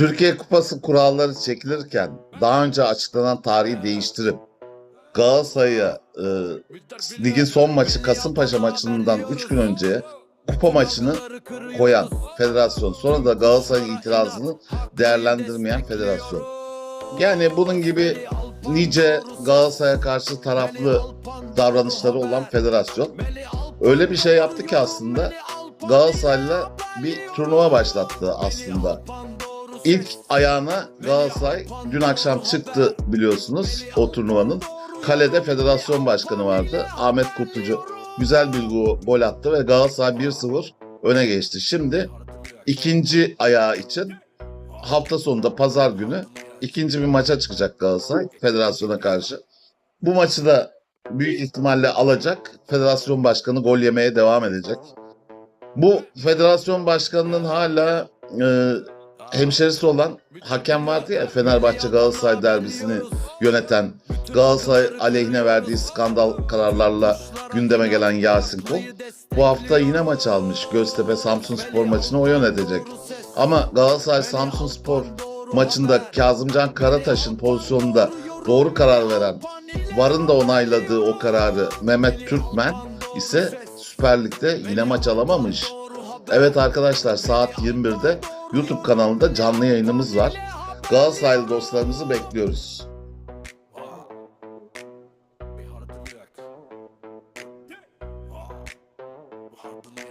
Türkiye Kupası kuralları çekilirken daha önce açıklanan tarihi değiştirip Galatasaray'a e, ligin son maçı Kasımpaşa maçından 3 gün önce kupa maçını koyan federasyon sonra da Galatasaray'ın itirazını değerlendirmeyen federasyon. Yani bunun gibi nice Galatasaray'a karşı taraflı davranışları olan federasyon öyle bir şey yaptı ki aslında Galatasaray'la bir turnuva başlattı aslında. İlk ayağına Galatasaray dün akşam çıktı biliyorsunuz o turnuvanın. Kalede federasyon başkanı vardı. Ahmet Kurtucu güzel bir go- gol attı ve Galatasaray 1-0 öne geçti. Şimdi ikinci ayağı için hafta sonunda pazar günü ikinci bir maça çıkacak Galatasaray federasyona karşı. Bu maçı da büyük ihtimalle alacak. Federasyon başkanı gol yemeye devam edecek. Bu federasyon başkanının hala e, hemşerisi olan hakem vardı ya Fenerbahçe Galatasaray derbisini yöneten Galatasaray aleyhine verdiği skandal kararlarla gündeme gelen Yasin Kol. Bu hafta yine maç almış. Göztepe Samsun Spor maçını o yönetecek. Ama Galatasaray Samsun Spor maçında Kazımcan Karataş'ın pozisyonunda doğru karar veren, VAR'ın da onayladığı o kararı Mehmet Türkmen ise Süper Lig'de yine maç alamamış. Evet arkadaşlar saat 21'de YouTube kanalında canlı yayınımız var. Galatasaraylı dostlarımızı bekliyoruz. Wow.